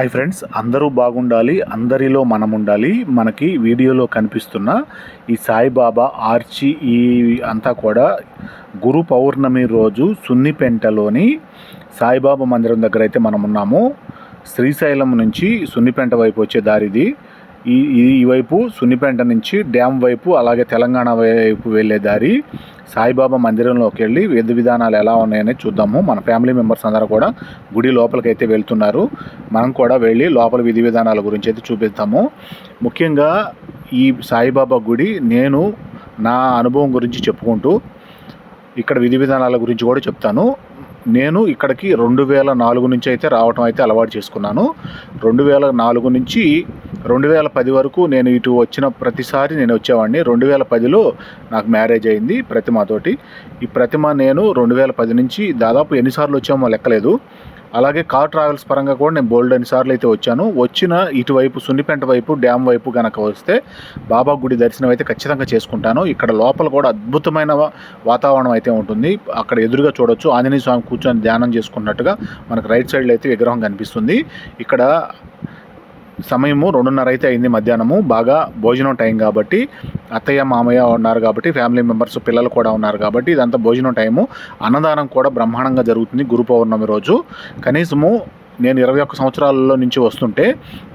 Hi friends అందరూ బాగుండాలి అందరిలో మనం ఉండాలి మనకి వీడియోలో కనిపిస్తున్న ఈ సాయిబాబా ఆర్చి ఈ అంతా కూడా గురు పౌర్ణమి రోజు సున్నిపెంటలోని సాయిబాబా మందిరం దగ్గర అయితే మనం ఉన్నాము శ్రీశైలం నుంచి సున్నిపెంట వైపు వచ్చే దారిది. ఈ ఈ వైపు సున్నిపెంట నుంచి డ్యామ్ వైపు అలాగే తెలంగాణ వైపు వెళ్ళే దారి సాయిబాబా మందిరంలోకి వెళ్ళి విధి విధానాలు ఎలా ఉన్నాయని చూద్దాము. మన ఫ్యామిలీ మెంబర్స్ అందరూ కూడా గుడి లోపలికి అయితే వెళ్తున్నారు. మనం కూడా వెళ్ళి లోపల విధి విధానాల గురించి అయితే చూపిస్తాము ముఖ్యంగా ఈ సాయిబాబా గుడి నేను నా అనుభవం గురించి చెప్పుకుంటూ ఇక్కడ విధి విధానాల గురించి కూడా చెప్తాను. నేను ఇక్కడికి రెండు వేల నాలుగు నుంచి అయితే రావటం అయితే అలవాటు చేసుకున్నాను. రెండు వేల నాలుగు నుంచి రెండు వేల పది వరకు నేను ఇటు వచ్చిన ప్రతిసారి నేను వచ్చేవాడిని. రెండు వేల పదిలో నాకు మ్యారేజ్ అయింది ప్రతిమతోటి. ఈ ప్రతిమ నేను రెండు వేల పది నుంచి దాదాపు ఎన్నిసార్లు వచ్చామో లెక్కలేదు. అలాగే కార్ ట్రావెల్స్ పరంగా కూడా నేను బోల్డ్ సార్లు అయితే వచ్చాను. వచ్చిన ఇటువైపు సున్నిపెంట వైపు డ్యామ్ వైపు కనుక వస్తే బాబా గుడి దర్శనం అయితే ఖచ్చితంగా చేసుకుంటాను. ఇక్కడ లోపల కూడా అద్భుతమైన వాతావరణం అయితే ఉంటుంది. అక్కడ ఎదురుగా చూడొచ్చు. ఆంజనేయ స్వామి కూర్చొని ధ్యానం చేసుకున్నట్టుగా మనకు రైట్ సైడ్లో అయితే విగ్రహం కనిపిస్తుంది. ఇక్కడ సమయము రెండున్నర అయితే అయింది మధ్యాహ్నము. బాగా భోజనం టైం కాబట్టి అత్తయ్య మామయ్య ఉన్నారు కాబట్టి ఫ్యామిలీ మెంబర్స్ పిల్లలు కూడా ఉన్నారు కాబట్టి ఇదంతా భోజనం టైము. అన్నదానం కూడా బ్రహ్మాండంగా జరుగుతుంది గురు పౌర్ణమి రోజు. కనీసము నేను ఇరవై ఒక్క సంవత్సరాలలో నుంచి వస్తుంటే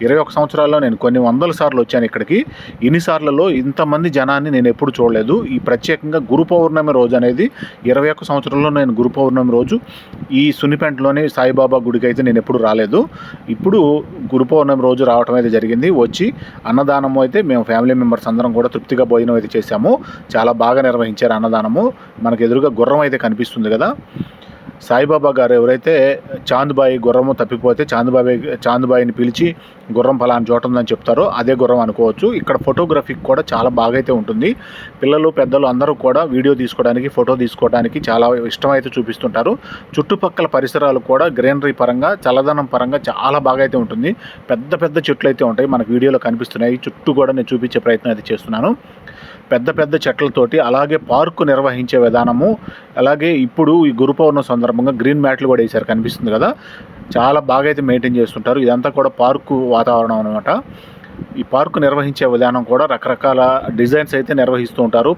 ఇరవై ఒక్క సంవత్సరాల్లో నేను కొన్ని వందల సార్లు వచ్చాను ఇక్కడికి. ఇన్నిసార్లలో ఇంతమంది జనాన్ని నేను ఎప్పుడు చూడలేదు. ఈ ప్రత్యేకంగా గురు పౌర్ణమి రోజు అనేది ఇరవై ఒక్క సంవత్సరంలో నేను గురు పౌర్ణమి రోజు ఈ సున్నిపెంటలోని సాయిబాబా గుడికి అయితే నేను ఎప్పుడు రాలేదు. ఇప్పుడు గురు పౌర్ణమి రోజు రావటం అయితే జరిగింది. వచ్చి అన్నదానము అయితే మేము ఫ్యామిలీ మెంబర్స్ అందరం కూడా తృప్తిగా భోజనం అయితే చేశాము. చాలా బాగా నిర్వహించారు అన్నదానము. మనకు ఎదురుగా గుర్రం అయితే కనిపిస్తుంది కదా. సాయిబాబా గారు ఎవరైతే చాందబాయి గుర్రము తప్పిపోతే చాందబాబాయి చాందబాయిని పిలిచి గుర్రం ఫలాని చోట ఉందని చెప్తారో అదే గుర్రం అనుకోవచ్చు. ఇక్కడ ఫోటోగ్రఫీకి కూడా చాలా బాగా అయితే ఉంటుంది. పిల్లలు పెద్దలు అందరూ కూడా వీడియో తీసుకోవడానికి ఫోటో తీసుకోవడానికి చాలా ఇష్టం అయితే చూపిస్తుంటారు. చుట్టుపక్కల పరిసరాలు కూడా గ్రీనరీ పరంగా చల్లదనం పరంగా చాలా బాగా అయితే ఉంటుంది. పెద్ద పెద్ద చెట్లు అయితే ఉంటాయి. మనకు వీడియోలో కనిపిస్తున్నాయి. చుట్టూ కూడా నేను చూపించే ప్రయత్నం అయితే చేస్తున్నాను. పెద్ద పెద్ద చెట్లతోటి అలాగే పార్కు నిర్వహించే విధానము అలాగే ఇప్పుడు ఈ గురు పౌర్ణమి సందర్భంగా గ్రీన్ మ్యాట్లు కూడా వేశారు. కనిపిస్తుంది కదా? చాలా బాగా అయితే మెయింటైన్ చేస్తుంటారు. ఇదంతా కూడా పార్కు వాతావరణం అనమాట ఈ పార్కు నిర్వహించే విధానం కూడా రకరకాల డిజైన్స్ అయితే నిర్వహిస్తూ ఉంటారు.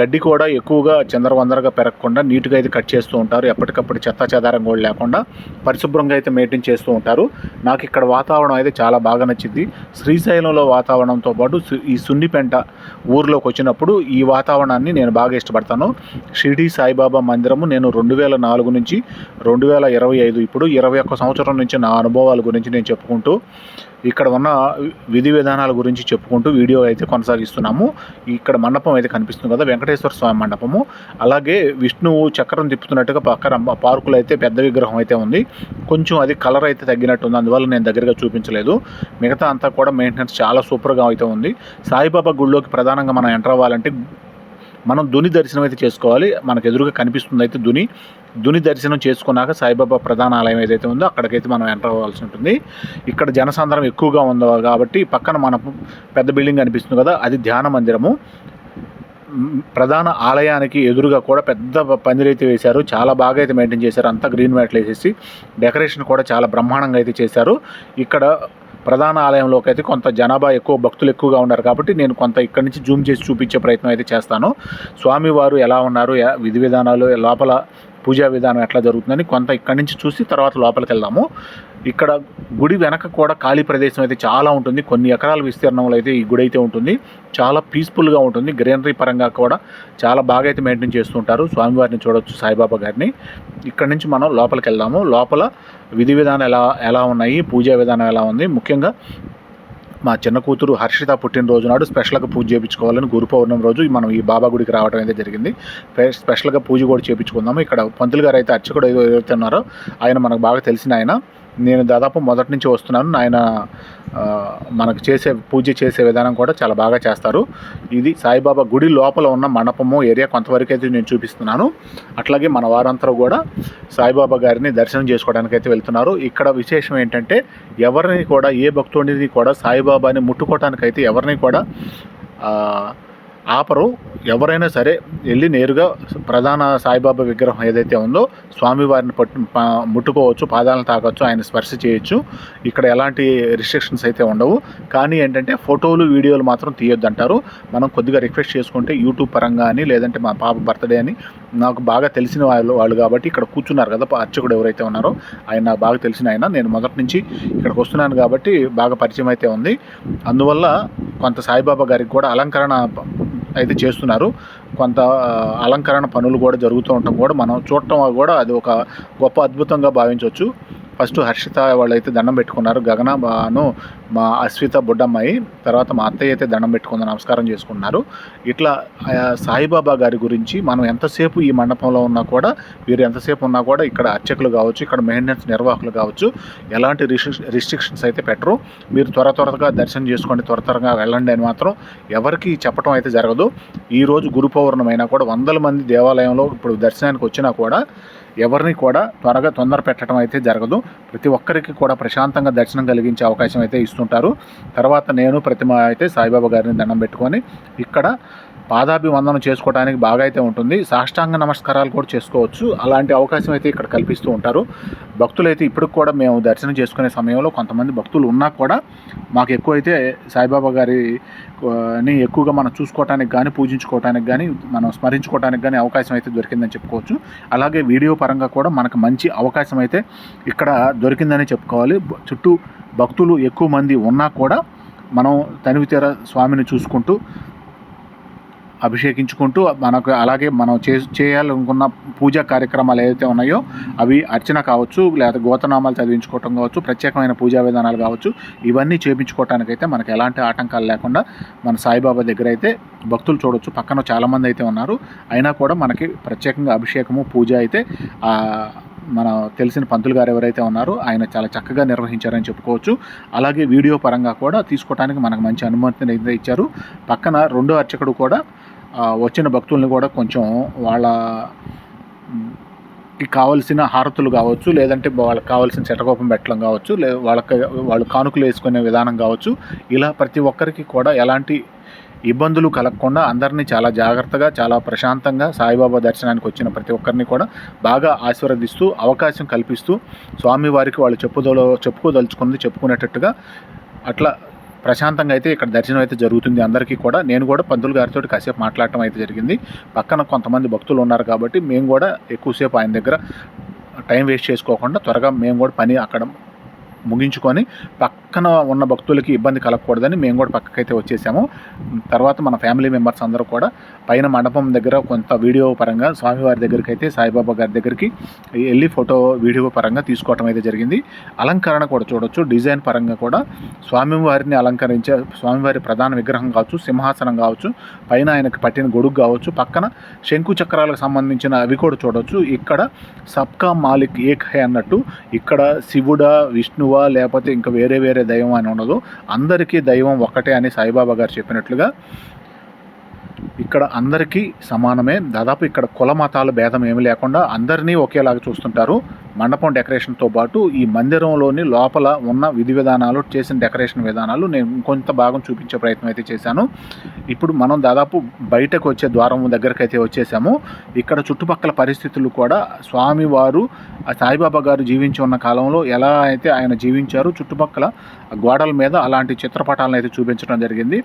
గడ్డి కూడా ఎక్కువగా చందరవందరగా పెరగకుండా నీట్గా అయితే కట్ చేస్తూ ఉంటారు. ఎప్పటికప్పుడు చెత్త చెదారం కూడా లేకుండా పరిశుభ్రంగా అయితే మెయింటైన్ చేస్తూ ఉంటారు. నాకు ఇక్కడ వాతావరణం అయితే చాలా బాగా నచ్చింది. శ్రీశైలంలో వాతావరణంతో పాటు సు- ఈ సున్నిపెంట ఊర్లోకి వచ్చినప్పుడు ఈ వాతావరణాన్ని నేను బాగా ఇష్టపడతాను. షిరిడి సాయిబాబా మందిరము నేను రెండు వేల నాలుగు నుంచి రెండు వేల ఇరవై ఐదు ఇప్పుడు ఇరవై ఒక్క సంవత్సరం నుంచి నా అనుభవాల గురించి నేను చెప్పుకుంటూ ఇక్కడ ఉన్న విధి విధానాల గురించి చెప్పుకుంటూ వీడియో అయితే కొనసాగిస్తున్నాము. ఇక్కడ మండపం అయితే కనిపిస్తుంది కదా వెంకటేశ్వర స్వామి మండపము. అలాగే విష్ణువు చక్రం తిప్పుతున్నట్టుగా పక్కన పార్కులో అయితే పెద్ద విగ్రహం అయితే ఉంది. కొంచెం అది కలర్ అయితే తగ్గినట్టు ఉంది అందువల్ల నేను దగ్గరగా చూపించలేదు. మిగతా అంతా కూడా మెయింటెనెన్స్ చాలా సూపర్గా అయితే ఉంది. సాయిబాబా గుడిలోకి ప్రధానంగా మనం ఎంటర్ అవ్వాలంటే మనం దుని దర్శనం అయితే చేసుకోవాలి. మనకు ఎదురుగా కనిపిస్తుంది అయితే దుని. దుని దర్శనం చేసుకున్నాక సాయిబాబా ప్రధాన ఆలయం ఏదైతే ఉందో అక్కడికైతే మనం ఎంటర్ అవ్వాల్సి ఉంటుంది. ఇక్కడ జనసాంద్రం ఎక్కువగా ఉందో కాబట్టి పక్కన మన పెద్ద బిల్డింగ్ కనిపిస్తుంది కదా అది ధ్యాన మందిరము. ప్రధాన ఆలయానికి ఎదురుగా కూడా పెద్ద పందిరైతే వేశారు. చాలా బాగా అయితే మెయింటైన్ చేశారు. అంతా గ్రీన్ మ్యాట్లు వేసేసి డెకరేషన్ కూడా చాలా బ్రహ్మాండంగా అయితే చేశారు. ఇక్కడ ప్రధాన ఆలయంలోకి అయితే కొంత జనాభా ఎక్కువ భక్తులు ఎక్కువగా ఉన్నారు కాబట్టి నేను కొంత ఇక్కడి నుంచి జూమ్ చేసి చూపించే ప్రయత్నం అయితే చేస్తాను. స్వామివారు ఎలా ఉన్నారు? విధి విధానాలు లోపల పూజా విధానం ఎట్లా జరుగుతుందని కొంత ఇక్కడి నుంచి చూసి తర్వాత లోపలికి వెళ్దాము. ఇక్కడ గుడి వెనక కూడా ఖాళీ ప్రదేశం అయితే చాలా ఉంటుంది. కొన్ని ఎకరాల విస్తీర్ణంలో అయితే ఈ గుడి అయితే ఉంటుంది. చాలా పీస్ఫుల్గా ఉంటుంది. గ్రీనరీ పరంగా కూడా చాలా బాగా అయితే మెయింటైన్ చేస్తుంటారు. స్వామివారిని చూడొచ్చు సాయిబాబా గారిని. ఇక్కడ నుంచి మనం లోపలికి వెళ్దాము. లోపల విధి విధానం ఎలా ఎలా ఉన్నాయి? పూజా విధానం ఎలా ఉంది? ముఖ్యంగా మా చిన్న కూతురు హర్షిత పుట్టినరోజు నాడు స్పెషల్గా పూజ చేయించుకోవాలని గురు పౌర్ణమి రోజు మనం ఈ బాబా గుడికి రావడం అయితే జరిగింది. స్పెషల్గా పూజ కూడా చేయించుకుందాము. ఇక్కడ పంతులు గారు అయితే అర్చకుడు ఏదో ఉన్నారో ఆయన మనకు బాగా తెలిసిన ఆయన. నేను దాదాపు మొదటి నుంచి వస్తున్నాను. ఆయన మనకు చేసే పూజ చేసే విధానం కూడా చాలా బాగా చేస్తారు. ఇది సాయిబాబా గుడి లోపల ఉన్న మండపము ఏరియా కొంతవరకు అయితే నేను చూపిస్తున్నాను. అట్లాగే మన వారంతా కూడా సాయిబాబా గారిని దర్శనం చేసుకోవడానికి అయితే వెళ్తున్నారు. ఇక్కడ విశేషం ఏంటంటే ఎవరిని కూడా ఏ భక్తుడిని కూడా సాయిబాబాని ముట్టుకోవటానికి అయితే ఎవరిని కూడా ఆపరు. ఎవరైనా సరే వెళ్ళి నేరుగా ప్రధాన సాయిబాబా విగ్రహం ఏదైతే ఉందో స్వామివారిని పట్టు ముట్టుకోవచ్చు పాదాలను తాకొచ్చు ఆయన స్పర్శ చేయొచ్చు. ఇక్కడ ఎలాంటి రిస్ట్రిక్షన్స్ అయితే ఉండవు. కానీ ఏంటంటే ఫోటోలు వీడియోలు మాత్రం తీయొద్దు అంటారు మనం కొద్దిగా రిక్వెస్ట్ చేసుకుంటే యూట్యూబ్ పరంగా అని లేదంటే మా పాప బర్త్డే అని నాకు బాగా తెలిసిన వాళ్ళు వాళ్ళు కాబట్టి ఇక్కడ కూర్చున్నారు కదా అర్చకుడు ఎవరైతే ఉన్నారో ఆయన నాకు బాగా తెలిసిన ఆయన. నేను మొదటి నుంచి ఇక్కడికి వస్తున్నాను కాబట్టి బాగా పరిచయం అయితే ఉంది. అందువల్ల కొంత సాయిబాబా గారికి కూడా అలంకరణ అయితే చేస్తున్నారు. కొంత అలంకరణ పనులు కూడా జరుగుతూ ఉండటం కూడా మనం చూడటం కూడా అది ఒక గొప్ప అద్భుతంగా భావించవచ్చు. ఫస్ట్ హర్షిత వాళ్ళైతే దండం పెట్టుకున్నారు. గగన బాను మా అశ్విత బుడ్డమ్మాయి తర్వాత మా అత్తయ్య అయితే దండం పెట్టుకుంది నమస్కారం చేసుకున్నారు ఇట్లా సాయిబాబా గారి గురించి మనం ఎంతసేపు ఈ మండపంలో ఉన్నా కూడా వీరు ఎంతసేపు ఉన్నా కూడా ఇక్కడ అర్చకులు కావచ్చు ఇక్కడ మెయింటెనెన్స్ నిర్వాహకులు కావచ్చు ఎలాంటి రిస్ట్రిక్ రిస్ట్రిక్షన్స్ అయితే పెట్టరు. మీరు త్వర త్వరగా దర్శనం చేసుకోండి త్వర త్వరగా వెళ్ళండి అని మాత్రం ఎవరికి చెప్పడం అయితే జరగదు. ఈరోజు గురు పౌర్ణమైనా అయినా కూడా వందల మంది దేవాలయంలో ఇప్పుడు దర్శనానికి వచ్చినా కూడా ఎవరిని కూడా త్వరగా తొందర పెట్టడం అయితే జరగదు. ప్రతి ఒక్కరికి కూడా ప్రశాంతంగా దర్శనం కలిగించే అవకాశం అయితే ఇస్తుంటారు. తర్వాత నేను ప్రతిమ అయితే సాయిబాబా గారిని దండం పెట్టుకొని ఇక్కడ పాదాభివందనం చేసుకోవడానికి బాగా అయితే ఉంటుంది. సాష్టాంగ నమస్కారాలు కూడా చేసుకోవచ్చు. అలాంటి అవకాశం అయితే ఇక్కడ కల్పిస్తూ ఉంటారు. భక్తులైతే ఇప్పటికి కూడా మేము దర్శనం చేసుకునే సమయంలో కొంతమంది భక్తులు ఉన్నా కూడా మాకు ఎక్కువ అయితే సాయిబాబా గారిని ఎక్కువగా మనం చూసుకోవటానికి కానీ పూజించుకోవటానికి కానీ మనం స్మరించుకోవటానికి కానీ అవకాశం అయితే దొరికిందని చెప్పుకోవచ్చు. అలాగే వీడియో పరంగా కూడా మనకు మంచి అవకాశం అయితే ఇక్కడ దొరికిందని చెప్పుకోవాలి. చుట్టూ భక్తులు ఎక్కువ మంది ఉన్నా కూడా మనం తనివితేర స్వామిని చూసుకుంటూ అభిషేకించుకుంటూ మనకు అలాగే మనం చే చేయాలనుకున్న పూజా కార్యక్రమాలు ఏవైతే ఉన్నాయో అవి అర్చన కావచ్చు లేదా గోతనామాలు చదివించుకోవటం కావచ్చు ప్రత్యేకమైన పూజా విధానాలు కావచ్చు ఇవన్నీ చేయించుకోవటానికైతే మనకు ఎలాంటి ఆటంకాలు లేకుండా మన సాయిబాబా దగ్గర అయితే భక్తులు చూడొచ్చు. పక్కన చాలామంది అయితే ఉన్నారు. అయినా కూడా మనకి ప్రత్యేకంగా అభిషేకము పూజ అయితే మన తెలిసిన పంతులు గారు ఎవరైతే ఉన్నారో ఆయన చాలా చక్కగా నిర్వహించారని చెప్పుకోవచ్చు. అలాగే వీడియో పరంగా కూడా తీసుకోవడానికి మనకు మంచి అనుమతిని అయితే ఇచ్చారు. పక్కన రెండో అర్చకుడు కూడా వచ్చిన భక్తుల్ని కూడా కొంచెం వాళ్ళ కావలసిన హారతులు కావచ్చు లేదంటే వాళ్ళకి కావాల్సిన చెట్టకోపం పెట్టడం కావచ్చు లే వాళ్ళకి వాళ్ళు కానుకలు వేసుకునే విధానం కావచ్చు. ఇలా ప్రతి ఒక్కరికి కూడా ఎలాంటి ఇబ్బందులు కలగకుండా అందరినీ చాలా జాగ్రత్తగా చాలా ప్రశాంతంగా సాయిబాబా దర్శనానికి వచ్చిన ప్రతి ఒక్కరిని కూడా బాగా ఆశీర్వదిస్తూ అవకాశం కల్పిస్తూ స్వామివారికి వాళ్ళు చెప్పుదల చెప్పుకోదలుచుకుంది చెప్పుకునేటట్టుగా అట్లా ప్రశాంతంగా అయితే ఇక్కడ దర్శనం అయితే జరుగుతుంది అందరికీ కూడా. నేను కూడా పంతులు గారితో కాసేపు మాట్లాడటం అయితే జరిగింది. పక్కన కొంతమంది భక్తులు ఉన్నారు కాబట్టి మేము కూడా ఎక్కువసేపు ఆయన దగ్గర టైం వేస్ట్ చేసుకోకుండా త్వరగా మేము కూడా పని అక్కడ ముగించుకొని పక్కన ఉన్న భక్తులకి ఇబ్బంది కలగకూడదని మేము కూడా పక్కకైతే వచ్చేసాము. తర్వాత మన ఫ్యామిలీ మెంబర్స్ అందరూ కూడా పైన మండపం దగ్గర కొంత వీడియో పరంగా స్వామివారి దగ్గరికి అయితే సాయిబాబా గారి దగ్గరికి వెళ్ళి ఫోటో వీడియో పరంగా తీసుకోవటం అయితే జరిగింది. అలంకరణ కూడా చూడొచ్చు. డిజైన్ పరంగా కూడా స్వామివారిని అలంకరించే స్వామివారి ప్రధాన విగ్రహం కావచ్చు సింహాసనం కావచ్చు పైన ఆయనకి పట్టిన గొడుగు కావచ్చు పక్కన శంకు చక్రాలకు సంబంధించిన అవి కూడా చూడొచ్చు. ఇక్కడ సబ్కా మాలిక్ ఏక్ హై అన్నట్టు ఇక్కడ శివుడా విష్ణువు లేకపోతే ఇంకా వేరే వేరే దైవం అని ఉండదు. అందరికీ దైవం ఒక్కటే అని సాయిబాబా గారు చెప్పినట్లుగా ఇక్కడ అందరికీ సమానమే. దాదాపు ఇక్కడ కుల మతాల భేదం ఏమి లేకుండా అందరినీ ఒకేలాగా చూస్తుంటారు. మండపం డెకరేషన్తో పాటు ఈ మందిరంలోని లోపల ఉన్న విధి విధానాలు చేసిన డెకరేషన్ విధానాలు నేను ఇంకొంత భాగం చూపించే ప్రయత్నం అయితే చేశాను. ఇప్పుడు మనం దాదాపు బయటకు వచ్చే ద్వారం దగ్గరికి అయితే వచ్చేసాము. ఇక్కడ చుట్టుపక్కల పరిస్థితులు కూడా స్వామివారు సాయిబాబా గారు జీవించి ఉన్న కాలంలో ఎలా అయితే ఆయన జీవించారు చుట్టుపక్కల గోడల మీద అలాంటి చిత్రపటాలను అయితే చూపించడం జరిగింది.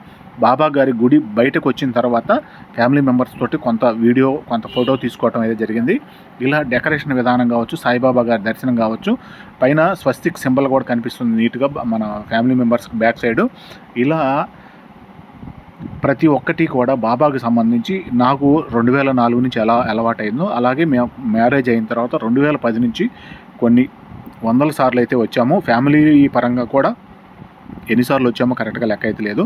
బాబా గారి గుడి బయటకు వచ్చిన తర్వాత ఫ్యామిలీ మెంబర్స్ తోటి కొంత వీడియో కొంత ఫోటో తీసుకోవడం అయితే జరిగింది. ఇలా డెకరేషన్ విధానం కావచ్చు సాయిబాబా గారి దర్శనం కావచ్చు. పైన స్వస్తిక్ సింబల్ కూడా కనిపిస్తుంది నీట్గా మన ఫ్యామిలీ మెంబర్స్ బ్యాక్ సైడ్. ఇలా ప్రతి ఒక్కటి కూడా బాబాకి సంబంధించి నాకు రెండు వేల నాలుగు నుంచి ఎలా అలవాటైందో అలాగే మేము మ్యారేజ్ అయిన తర్వాత రెండు వేల పది నుంచి కొన్ని వందల సార్లు అయితే వచ్చాము. ఫ్యామిలీ పరంగా కూడా ఎన్నిసార్లు వచ్చామో కరెక్ట్గా లెక్క అయితే లేదు.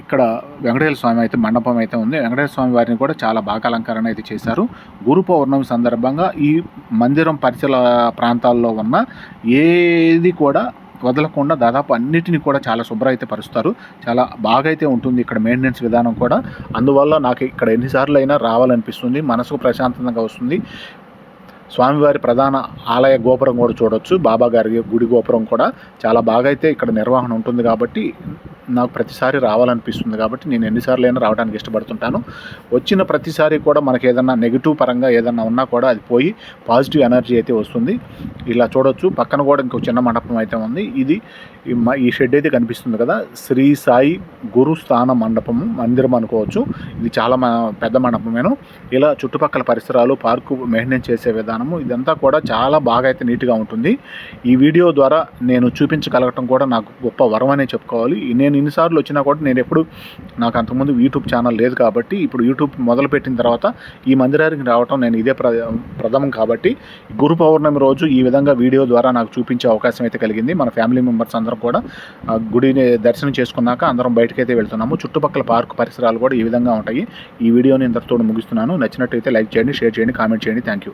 ఇక్కడ వెంకటేశ్వర స్వామి అయితే మండపం అయితే ఉంది. వెంకటేశ్వర స్వామి వారిని కూడా చాలా బాగా అలంకరణ అయితే చేశారు. గురు పౌర్ణమి సందర్భంగా ఈ మందిరం పరిసర ప్రాంతాల్లో ఉన్న ఏది కూడా వదలకుండా దాదాపు అన్నిటిని కూడా చాలా శుభ్ర అయితే పరుస్తారు. చాలా బాగా అయితే ఉంటుంది ఇక్కడ మెయింటెనెన్స్ విధానం కూడా. అందువల్ల నాకు ఇక్కడ ఎన్నిసార్లు అయినా రావాలనిపిస్తుంది. మనసుకు ప్రశాంతంగా వస్తుంది. స్వామివారి ప్రధాన ఆలయ గోపురం కూడా చూడొచ్చు. బాబా గారి గుడి గోపురం కూడా చాలా బాగా అయితే ఇక్కడ నిర్వహణ ఉంటుంది కాబట్టి నాకు ప్రతిసారి రావాలనిపిస్తుంది కాబట్టి నేను ఎన్నిసార్లు అయినా రావడానికి ఇష్టపడుతుంటాను. వచ్చిన ప్రతిసారి కూడా మనకి ఏదన్నా నెగిటివ్ పరంగా ఏదన్నా ఉన్నా కూడా అది పోయి పాజిటివ్ ఎనర్జీ అయితే వస్తుంది. ఇలా చూడొచ్చు. పక్కన కూడా ఇంకో చిన్న మండపం అయితే ఉంది. ఇది ఈ ఈ షెడ్ అయితే కనిపిస్తుంది కదా. శ్రీ సాయి గురుస్థాన మండపము. మందిరం అనుకోవచ్చు. ఇది చాలా మ- పెద్ద మండపమేను. ఇలా చుట్టుపక్కల పరిసరాలు పార్కు మెయింటైన్ చేసే విధానము. ఇదంతా కూడా చాలా బాగా అయితే నీట్గా ఉంటుంది. ఈ వీడియో ద్వారా నేను చూపించగలగటం కూడా నాకు గొప్ప వరం అనే చెప్పుకోవాలి నేను ఇన్నిసార్లు వచ్చినా కూడా నేను ఎప్పుడు నాకు అంతకుముందు యూట్యూబ్ ఛానల్ లేదు కాబట్టి ఇప్పుడు యూట్యూబ్ మొదలుపెట్టిన తర్వాత ఈ మందిరానికి రావటం నేను ఇదే ప్ర ప్రథమం కాబట్టి గురు పౌర్ణమి రోజు ఈ విధంగా వీడియో ద్వారా నాకు చూపించే అవకాశం అయితే కలిగింది. మన ఫ్యామిలీ మెంబర్స్ అందరం కూడా గుడిని దర్శనం చేసుకున్నాక అందరం బయటకైతే వెళ్తున్నాము. చుట్టుపక్కల పార్క్ పరిసరాలు కూడా ఈ విధంగా ఉంటాయి. ఈ వీడియోని ఇంతటితో ముగిస్తున్నాను. నచ్చినట్టయితే లైక్ చేయండి షేర్ చేయండి కామెంట్ చేయండి. Thank you.